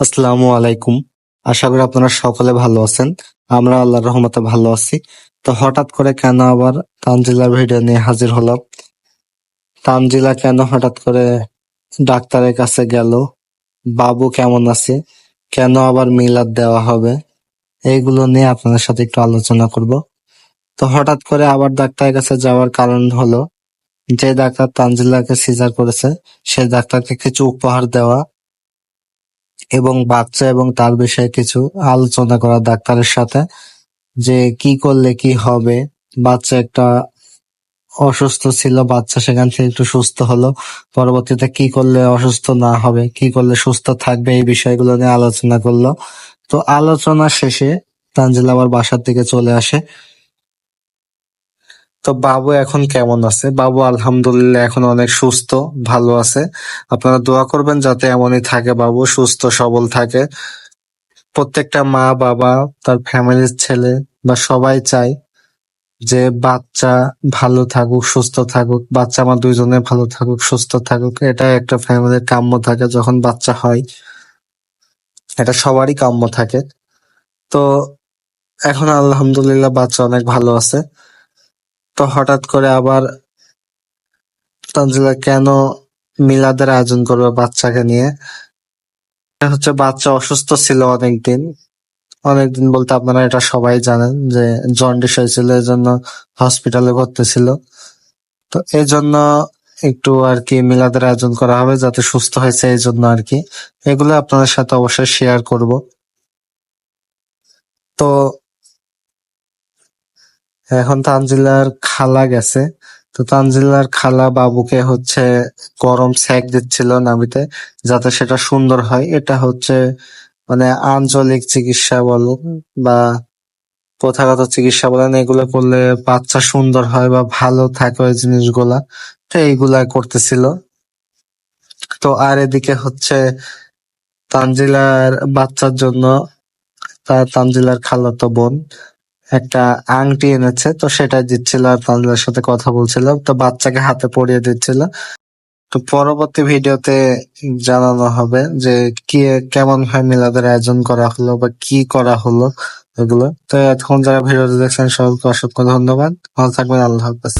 আসসালামু আলাইকুম। আশা করি আপনারা সকলে ভালো আছেন। আমরা আল্লাহর রহমতে ভালো আছি। তো হঠাৎ করে কেন আবার তানজিলার ভিডিও নিয়ে হাজির হলাম? তানজিলা কেন হঠাৎ করে ডাক্তারের কাছে গেল? বাবু কেমন আছে? কেন আবার মিলাদ দেওয়া হবে? এইগুলো নিয়ে আপনাদের সাথে একটু আলোচনা করব। তো হঠাৎ করে আবার ডাক্তারের কাছে যাওয়ার কারণ হলো, যে ডাক্তার তানজিলাকে সিজার করেছে সেই ডাক্তারকে কিছু উপহার দেওয়া এবং বাচ্চা এবং তার বিষয়ে কিছু আলোচনা করা ডাক্তারের সাথে যে কি করলে কি হবে। বাচ্চা একটা অসুস্থ ছিল, বাচ্চা সেখান থেকে একটু সুস্থ হলো। পরবর্তীতে কি করলে অসুস্থ না হবে, কি করলে সুস্থ থাকবে এই বিষয়গুলো নিয়ে আলোচনা করল। তো আলোচনা শেষে তানজিল আবার বাসার দিকে চলে আসে। তো বাবু এখন কেমন আছে? বাবু আলহামদুলিল্লাহ এখন অনেক সুস্থ, ভালো আছে। আপনারা দোয়া করবেন যাতে এমনই থাকে বাবু, সুস্থ, সবল থাকে। প্রত্যেকটা মা, বাবা, তার ফ্যামিলির ছেলে বা সবাই চায় যে বাচ্চা ভালো থাকুক, সুস্থ থাকুক। বাচ্চা আমার দুইজনে ভালো থাকুক, সুস্থ থাকুক এটা একটা ফ্যামিলির কাম্য থাকে যখন বাচ্চা হয়। এটা সবারই কাম্য থাকে। তো এখন আলহামদুলিল্লাহ বাচ্চা অনেক ভালো আছে। তো হঠাৎ করে আবার তানজিলা কেন মিলাদের আয়োজন করবে বাচ্চাকে নিয়ে? হচ্ছে বাচ্চা অসুস্থ ছিল অনেকদিন। অনেকদিন বলতে আপনারা এটা সবাই জানেন যে জন্ডিস হয়েছিল এই জন্য হসপিটালে ভর্তি ছিল। তো এই জন্য একটু আর কি মিলাদের আয়োজন করা হবে যাতে সুস্থ হয়েছে এই জন্য আর কি। এগুলো আপনাদের সাথে অবশ্যই শেয়ার করব। তো এখন তানজিলার খালা গেছে। তো তানজিলার খালা বাবুকে হচ্ছে গরম সেক দিচ্ছিল নাবিতে যাতে সেটা সুন্দর হয়। এটা হচ্ছে মানে আঞ্চলিক চিকিৎসা বলুন বা প্রথাগত চিকিৎসা বলেন, এগুলো করলে বাচ্চা সুন্দর হয় বা ভালো থাকে ওই জিনিসগুলা। তো এইগুলা করতেছিল। তো আর এদিকে হচ্ছে তানজিলার বাচ্চার জন্য, তার তানজিলার খালাতো বোন। একটা আংটি এনেছে, তো সেটা দিচ্ছিল আর তাদের সাথে কথা বলছিল, তো বাচ্চাকে হাতে পরিয়ে দিচ্ছিল। তো পরবর্তী ভিডিওতে জানানো হবে যে কি কেমন ভাবে মিলাদের আয়োজন করা হলো বা কি করা হলো এগুলো। তো এখন যারা ভিডিওটা দেখছেন সবাইকে অসংখ্য ধন্যবাদ। ভালো থাকবেন, আল্লাহ হাফেজ।